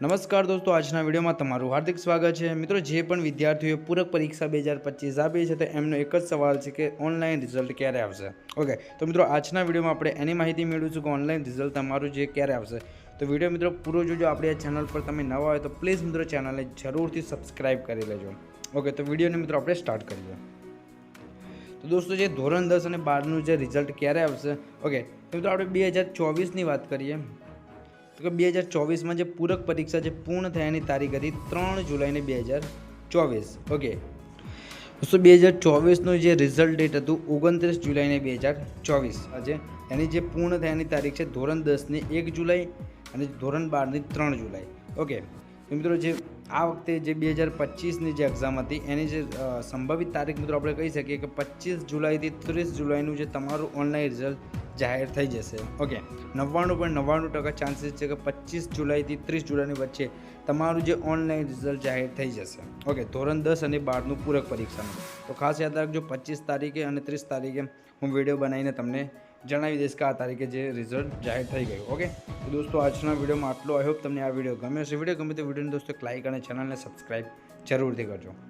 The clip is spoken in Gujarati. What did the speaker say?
નમસ્કાર દોસ્તો, આજના વિડીયોમાં તમારું હાર્દિક સ્વાગત છે. મિત્રો, જે પણ વિદ્યાર્થીઓએ પૂરક પરીક્ષા બે હજાર પચીસ આપી છે, તો એમનો એક જ સવાલ છે કે ઓનલાઈન રિઝલ્ટ ક્યારે આવશે? ઓકે, તો મિત્રો, આજના વિડીયોમાં આપણે એની માહિતી મેળવીશું કે ઓનલાઈન રિઝલ્ટ તમારું જે ક્યારે આવશે. તો વીડિયો મિત્રો, પૂરો જોજો. આપણી આ ચેનલ પર તમે નવા હોય તો પ્લીઝ મિત્રો, ચેનલને જરૂરથી સબસ્ક્રાઈબ કરી લેજો. ઓકે, તો વિડીયોને મિત્રો, આપણે સ્ટાર્ટ કરીએ. તો દોસ્તો, જે ધોરણ દસ અને બારનું જે રિઝલ્ટ ક્યારે આવશે? ઓકે, તો મિત્રો, આપણે બે હજાર ચોવીસની વાત કરીએ. તો કે બે હજાર ચોવીસમાં જે પૂરક પરીક્ષા જે પૂર્ણ થયાની તારીખ હતી ત્રણ જુલાઈને બે હજાર ચોવીસ. ઓકે દોસ્તો બે હજાર ચોવીસનું જે રિઝલ્ટ ડેટ હતું ઓગણત્રીસ જુલાઈને બે હજાર ચોવીસ. આજે એની જે પૂર્ણ થયાની તારીખ છે ધોરણ દસની એક જુલાઈ અને ધોરણ બારની ત્રણ જુલાઈ. ઓકે મિત્રો જે આ વખતે જે બે હજાર પચીસની જે એક્ઝામ હતી એની જે સંભવિત તારીખ મિત્રો આપણે કહી શકીએ કે પચીસ જુલાઈથી ત્રીસ જુલાઈનું જે તમારું ઓનલાઈન રિઝલ્ટ જાહેર થઈ જશે. ઓકે નવ્વાણું પણ નવ્વાણું ટકા ચાન્સીસ છે કે પચીસ જુલાઈથી ત્રીસ જુલાઈની વચ્ચે તમારું જે ઓનલાઈન રિઝલ્ટ જાહેર થઈ જશે. ઓકે ધોરણ દસ અને બારનું પૂરક પરીક્ષાનું. તો ખાસ યાદ રાખજો, પચીસ તારીખે અને ત્રીસ તારીખે હું વીડિયો બનાવીને તમને જણાવી દઈશ કે આ તારીખે જે રિઝલ્ટ જાહેર થઈ ગયું. ઓકે દોસ્તો, આજના વિડીયોમાં આટલો. આઈ હોપ તમને આ વીડિયો ગમ્યો છે વીડિયો ગમે તો વિડીયોને દોસ્તો ક્લાઇક અને ચેનલને સબસ્ક્રાઈબ જરૂરથી કરજો.